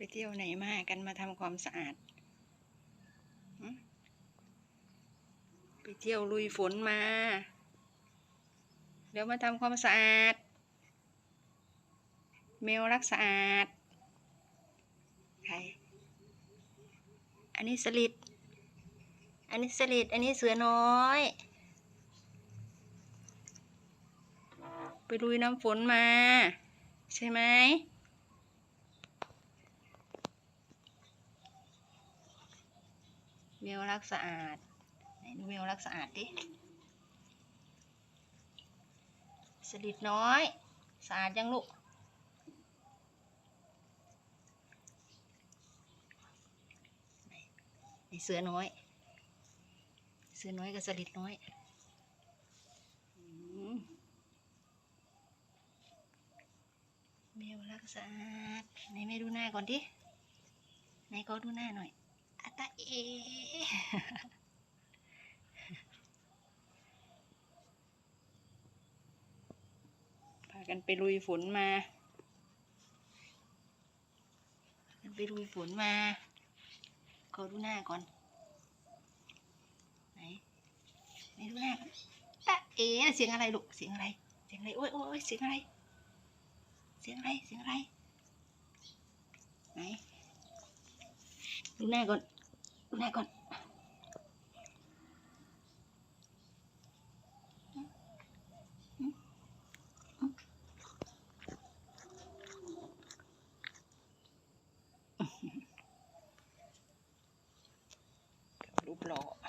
ไปเที่ยวไหนมากันมาทำความสะอาด ไปเที่ยวลุยฝนมา เดี๋ยวมาทำความสะอาดแมวรักสะอาด ใคร อันนี้สลิด อันนี้สลิด อันนี้เสือน้อย ไปลุยน้ำฝนมา ใช่ไหม แมวรักสะอาด ไหนดูแมวรักสะอาดดิ สลิดน้อย สะอาดยังลูกไอเสือน้อย เสือน้อยกับสลิดน้อยอืมแมวรักสะอาดไหนแม่ดูหน้าก่อนดิไหนก็ดูหน้าหน่อย ตาเอพากันไปลุยฝนมากันไปลุยฝนมาขอดูหน้าก่อนไหนไหนดูหน้าตะเอ๋เสียงอะไรลูกเสียงอะไร เสียงอะไรโอ้ยโอ้ยโอ้ยเสียงอะไร เสียงอะไรเสียงอะไรไหนดูหน้าก่อน ดูหน้าก่อนรูปหล่อ